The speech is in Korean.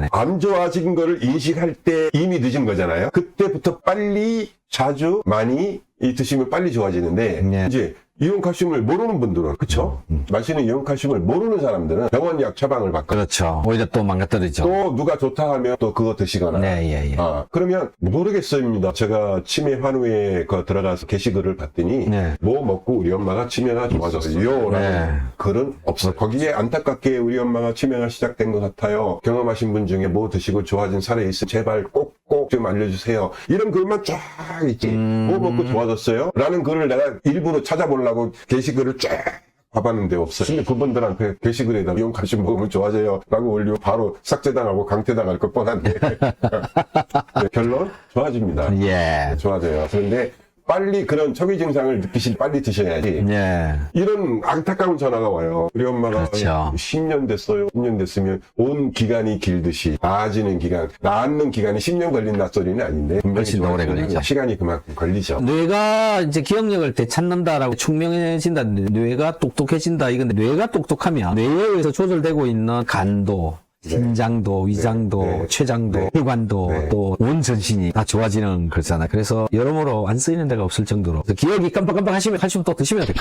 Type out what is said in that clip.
네. 안 좋아진 거를 인식할 때 이미 늦은 거잖아요. 그때부터 빨리 자주 많이 이 드시면 빨리 좋아지는데 네. 이제 이온 칼슘을 모르는 분들은 그쵸? 마시는 이온 칼슘을 모르는 사람들은 병원 약 처방을 받고 그렇죠. 오히려 또 망가뜨리죠. 또 누가 좋다 하면 또 그거 드시거나 네, 예, 예. 아, 그러면 모르겠습니다. 제가 치매 환우에 그 들어가서 게시글을 봤더니 네. 뭐 먹고 우리 엄마가 치매가 좋아졌어요. 라는 네. 글은 없어요. 거기에 안타깝게 우리 엄마가 치매가 시작된 것 같아요. 경험하신 분 중에 뭐 드시고 좋아진 사례 있으면 제발 꼭 꼭좀 알려주세요. 이런 글만 쫙 있지. 음. 뭐 먹고 좋아졌어요? 라는 글을 내가 일부러 찾아보려고 게시글을 쫙 봐봤는데 없어요. 근데 그분들한테 게시글에다 칼슘 먹으면 좋아져요. 라고 올리고 바로 삭제당하고 강퇴당할 것 뻔한데. 네, 결론? 좋아집니다. 예. 좋아져요. 그런데 빨리 그런 초기 증상을 느끼실 빨리 드셔야지. 예. 이런 안타까운 전화가 와요. 우리 엄마가 그렇죠. 10년 됐어요. 10년 됐으면 온 기간이 길듯이 나아지는 기간, 나았는 기간이 10년 걸린다 소리는 아닌데 훨씬 더 오래 걸리죠. 시간이 그만큼 걸리죠. 뇌가 이제 기억력을 되찾는다라고 충명해진다, 뇌가 똑똑해진다. 이건데 뇌가 똑똑하면 뇌에 의해서 조절되고 있는 간도, 심장도, 위장도, 네. 췌장도, 네. 혈관도 네. 또온 전신이 다 좋아지는 거잖아요. 그래서 여러모로 안 쓰이는 데가 없을 정도로 기억이 깜빡깜빡 하시면 칼슘 또 드시면 될 거예요.